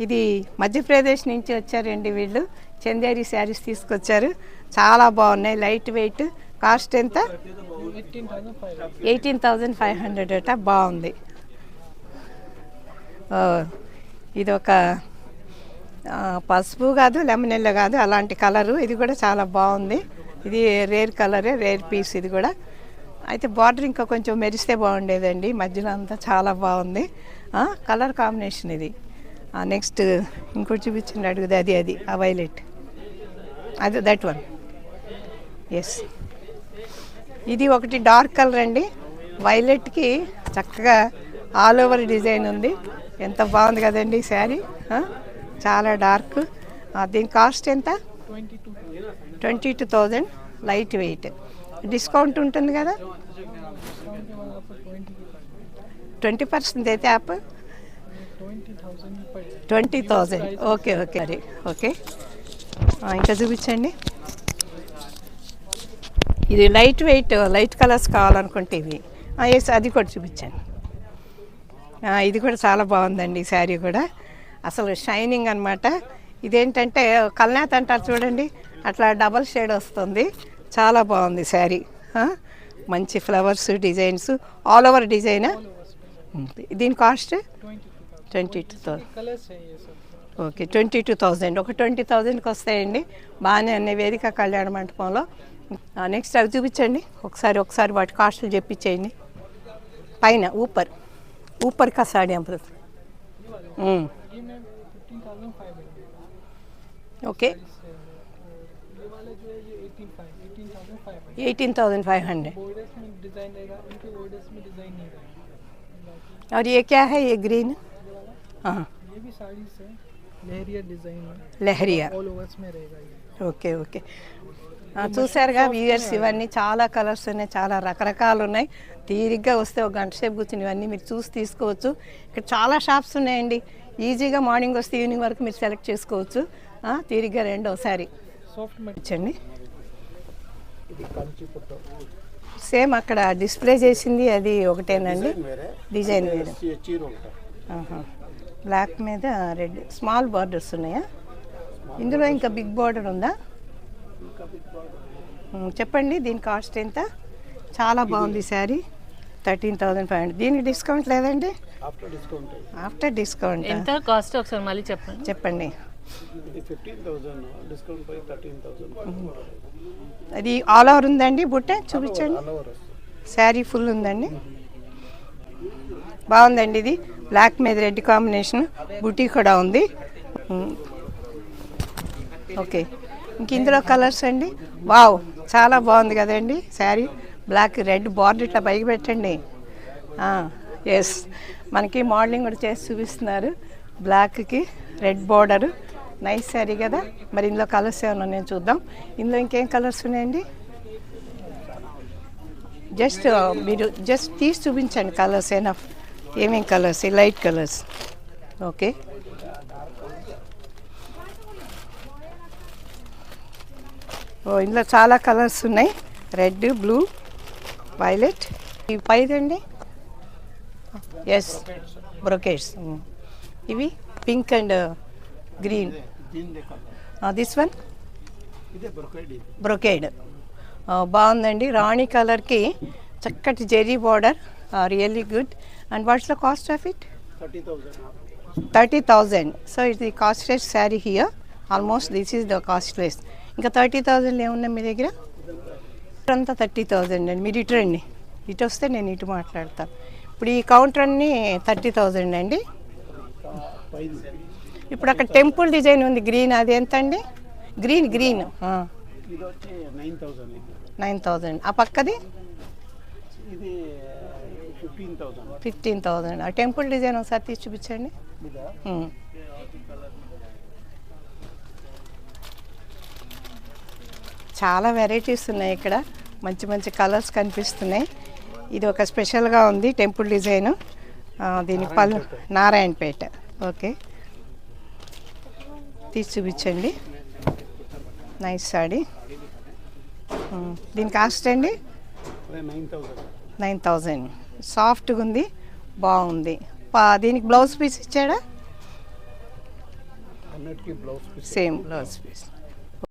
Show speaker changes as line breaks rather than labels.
ఇది మధ్యప్రదేశ్ నుంచి వచ్చారండి వీళ్ళు. చందేరి శారీస్ తీసుకొచ్చారు. చాలా బాగున్నాయి. Light weight. కాస్ట్ ఎంత? ఎయిటీన్ థౌజండ్ ఫైవ్ హండ్రెడ్ అట. బాగుంది. ఇది ఒక పసుపు కాదు లెమన్ కాదు అలాంటి కలరు. ఇది కూడా చాలా బాగుంది. ఇది రేర్ కలరే రేర్ పీస్ ఇది కూడా. అయితే బార్డర్ ఇంకా కొంచెం మెరిస్తే బాగుండేదండి. మధ్యలో అంతా చాలా బాగుంది. కలర్ కాంబినేషన్ ఇది. నెక్స్ట్ ఇంకోటి చూపించండి అడుగుది. అది అది ఆ వైలెట్ అది దట్ వన్ ఎస్ ఇది ఒకటి డార్క్ కలర్ అండి. వైలెట్కి చక్కగా ఆల్ ఓవర్ డిజైన్ ఉంది. ఎంత బాగుంది కదండి శారీ. చాలా డార్క్ దీని కాస్ట్ ఎంత? Twenty two thousand light weight discount ఉంటుంది కదా? ట్వంటీ పర్సెంట్ అయితే యాప్ ట్వంటీ థౌజండ్. Okay okay. అది ఓకే. ఇంకా చూపించండి. ఇది లైట్ వెయిట్ లైట్ కలర్స్ కావాలనుకుంటే ఇవి. ఎస్ అది కూడా చూపించండి. ఇది కూడా చాలా బాగుందండి ఈ శారీ కూడా. అసలు షైనింగ్ అనమాట ఇదేంటంటే కల్నాథ్ అంటారు చూడండి అట్లా డబల్ షేడ్ వస్తుంది. చాలా బాగుంది శారీ. మంచి flowers designs all over design. దీని cost? Okay twenty two thousand twenty थौजेंडी बाने वेदिक कल्याण मंटप नैक्स्ट
अभी चूप्ची सारीस कास्टल चप्पे पैना
ऊपर
ऊपर का साड़ी अंप ओके एटीन
और ये क्या है? ये ग्रीन
ये भी साड़ीज है लहरिया डिज़ाइन है
లహరియా
ऑल ओवर्स में रहेगा ये
ఓకే ఓకే ఆ, చూశారుగా వ్యూయర్స్ ఇవన్నీ చాలా కలర్స్ ఉన్నాయి చాలా రకరకాలు ఉన్నాయి తీరిగ్గా వస్తే ఒక గంట సేపు కూర్చుని ఇవన్నీ మీరు చూసి తీసుకోవచ్చు ఇక్కడ చాలా షాప్స్ ఉన్నాయండి ఈజీగా మార్నింగ్ వస్తే ఈవినింగ్ వరకు మీరు సెలెక్ట్ చేసుకోవచ్చు ఆ, తీరిగ్గా రండి ఒకసారి
सॉफ्ट में
ఇచ్చండి
ఇది కంచి పుట్ట
సేమ్ అక్కడ డిస్ప్లే చేసింది అది ఒకటేనండి డిజైన్ వేరు
చీర ఉంటాయి
ఆహా. బ్లాక్ మీద రెడ్ స్మాల్ బార్డర్స్ ఉన్నాయా? ఇందులో ఇంకా బిగ్ బార్డర్ ఉందా? చెప్పండి దీని కాస్ట్ ఎంత? చాలా బాగుంది sari. Thirteen thousand five hundred. దీనికి డిస్కౌంట్ లేదండి?
After discount.
After discount?
ఎంత కాస్ట్ ఒకసారి మళ్ళీ చెప్పండి.
చెప్పండి.
థౌసండ్ థౌసండ్
అది ఆల్ ఓవర్ ఉందండి బుట్ట? చూపించండి.
ఆల్ ఓవర్ వస్తుంది.
శారీ ఫుల్ ఉందండి? బాగుందండి ఇది. బ్లాక్ మీద రెడ్ కాంబినేషన్ బుటీ కూడా ఉంది. ఓకే. ఇంక ఇందులో కలర్స్ అండి? వావ్ చాలా బాగుంది కదండి శారీ. బ్లాక్ రెడ్ బార్డర్ ఇట్లా పైకి పెట్టండి. ఎస్ మనకి మోడలింగ్ కూడా చేసి చూపిస్తున్నారు. బ్లాక్కి రెడ్ బార్డరు. నైస్ శారీ కదా. మరి ఇందులో కలర్స్ ఏమైనా నేను చూద్దాం. ఇందులో ఇంకేం కలర్స్ ఉన్నాయండి? జస్ట్ మీరు జస్ట్ తీసి చూపించండి కలర్స్ ఏనా ఏమేం కలర్స్ లైట్ కలర్స్ ఓకే ఓ ఇందులో చాలా కలర్స్ ఉన్నాయి. రెడ్ బ్లూ వైలెట్ ఇవి పైదండి ఎస్ బ్రొకేట్స్ ఇవి pink and
green this one
brocade బాగుందండి. రాణి కలర్కి చక్కటి zari border really good and what's the cost of it
thirty thousand
thirty thousand so ఇది costliest sari here almost this is the costliest ఇంకా thirty thousand ఏమున్నాయి మీ దగ్గర? అంతా thirty thousand అండి. మీరు ఇటు రండి. ఇటు వస్తే నేను ఇటు మాట్లాడతాను ఇప్పుడు ఈ కౌంటర్ అన్నీ థర్టీ థౌజండ్ అండి. ఇప్పుడు అక్కడ టెంపుల్ డిజైన్ ఉంది. గ్రీన్ అది ఎంత అండి గ్రీన్ గ్రీన్
నైన్
థౌజండ్ ఆ పక్కది?
ఫిఫ్టీన్
థౌజండ్ ఆ టెంపుల్ డిజైన్ ఒకసారి తీసి చూపించండి. చాలా వెరైటీస్ ఉన్నాయి ఇక్కడ. మంచి మంచి కలర్స్ కనిపిస్తున్నాయి. ఇది ఒక స్పెషల్గా ఉంది టెంపుల్ డిజైన్. దీని పళ్ళు నారాయణపేట. ఓకే. తీసి చూపించండి. నైస్ సాడీ. దీని కాస్ట్ అండి?
నైన్
థౌజండ్ సాఫ్ట్గా ఉంది బాగుంది. దీనికి బ్లౌజ్ పీస్ ఇచ్చాడా? సేమ్. Blouse piece.